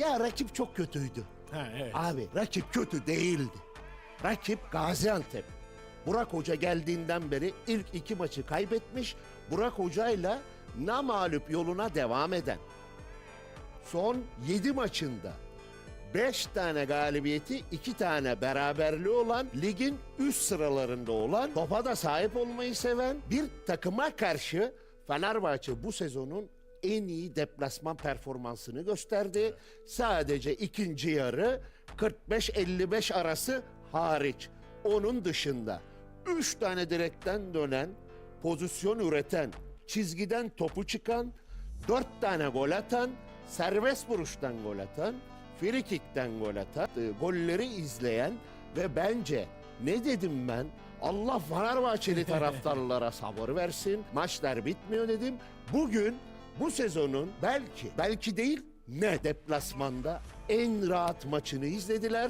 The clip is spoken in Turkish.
Ya rakip çok kötüydü. Ha evet. Abi rakip kötü değildi. Rakip Gaziantep. Burak Hoca geldiğinden beri ilk iki maçı kaybetmiş. Burak Hoca'yla namalüp yoluna devam eden. Son 7 maçında 5 tane galibiyeti, 2 tane beraberliği olan, ligin üst sıralarında olan, topa da sahip olmayı seven bir takıma karşı Fenerbahçe bu sezonun en iyi deplasman performansını gösterdi. Sadece ikinci yarı 45-55 arası hariç. Onun dışında 3 tane direkten dönen, pozisyon üreten, çizgiden topu çıkan, 4 tane gol atan, serbest vuruştan gol atan, frikikten gol atan, e, golleri izleyen ve bence ne dedim ben? Allah Fenerbahçeli taraftarlara sabır versin. Maçlar bitmiyor dedim. Bugün bu sezonun belki, belki değil ne deplasmanda en rahat maçını izlediler.